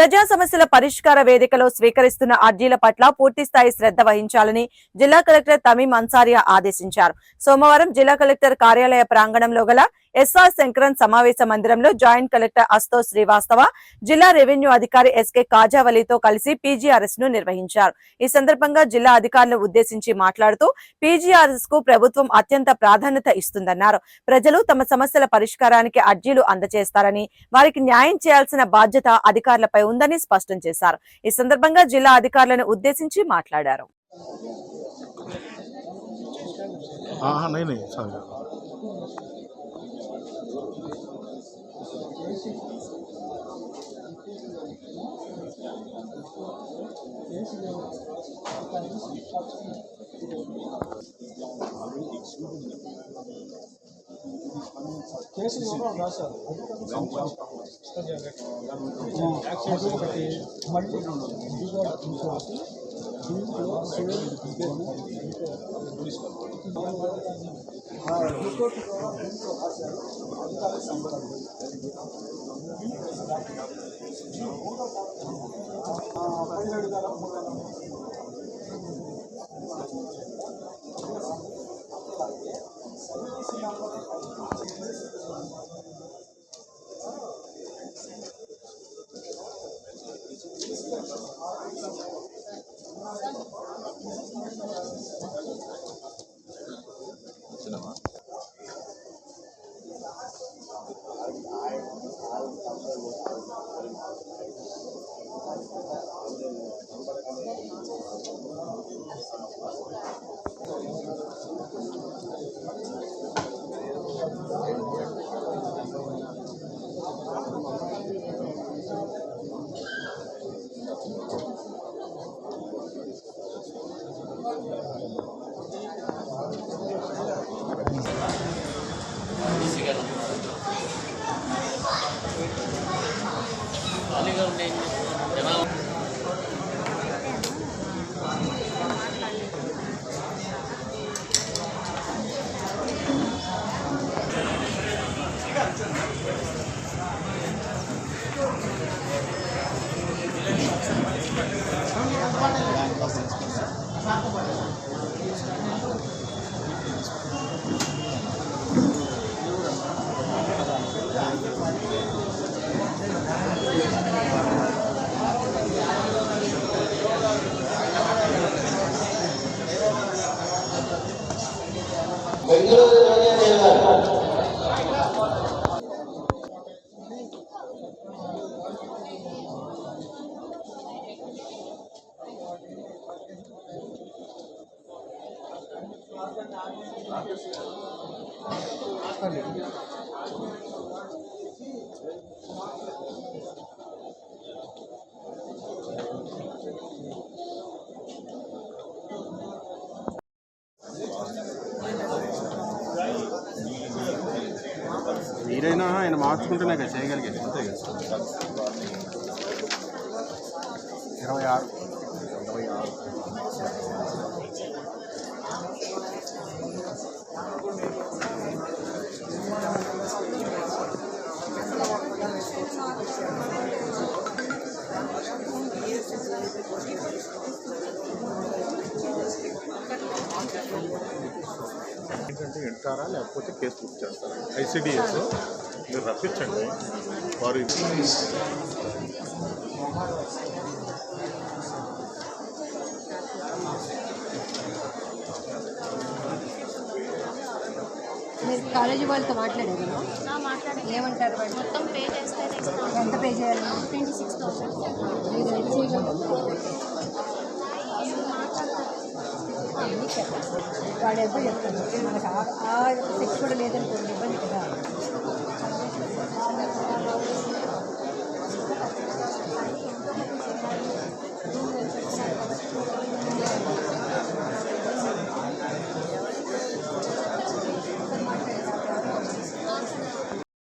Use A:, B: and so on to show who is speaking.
A: ప్రజా సమస్యల పరిష్కార వేదికలో స్వీకరిస్తున్న అర్జీల పట్ల పూర్తి స్థాయి శ్రద్ధ వహించాలని జిల్లా కలెక్టర్ తమీం అన్సారియా ఆదేశించారు. సోమవారం జిల్లా కలెక్టర్ కార్యాలయ ప్రాంగణంలో గల ఎస్ఆర్ శంకరన్ సమావేశ మందిరంలో జాయింట్ కలెక్టర్ అస్తో శ్రీవాస్తవ జిల్లా రెవెన్యూ అధికారి ఎస్కే కాజావలితో కలిసి పీజీఆర్ఎస్ను నిర్వహించారు. ఈ సందర్భంగా జిల్లా అధికారులను ఉద్దేశించి మాట్లాడుతూ పీజీఆర్ఎస్కు ప్రభుత్వం అత్యంత ప్రాధాన్యత ఇస్తుందన్నారు. ప్రజలు తమ సమస్యల పరిష్కారానికి అర్జీలు అందజేస్తారని వారికి న్యాయం చేయాల్సిన బాధ్యత అధికారులపై ఉందని స్పష్టం చేశారు. ఈ సందర్భంగా జిల్లా అధికారులను ఉద్దేశించి మాట్లాడారు.
B: చేసిన మొదలు రాశారు యాక్షన్ ఒకటి
C: మళ్ళీ హైకోర్టు ద్వారా దీంట్లో రాశారు అధికార సంబంధం పదిహేడు వేల మూడు వేల সিনেমা ఆ, రిపోర్ట్ కూడా దీంట్లో రాశారు Bendito de Gracias.
B: మీరైనా ఆయన మార్చుకుంటేనే కదా చేయగలిగేది. అంతే కదా. ఇరవై ఆరు ఇరవై ఆరు. వింటారా లేకపోతే కేసు బుక్ చేస్తారా? ఐసిడిఎస్ మీరు రప్పించండి. వారు
D: మీరు కాలేజీ వాళ్ళతో మాట్లాడారు? ఏమంటారు వాళ్ళు?
E: మొత్తం పే ఇస్తాను
D: ఎంత పే చేయాలి?
E: Twenty six thousand.
D: మీరు అన్నీ చేయగలరు వాడు ఎప్పుడు చెప్తాను మనకు ఆ- ఆ శిక్ష కూడా లేదనుకోండి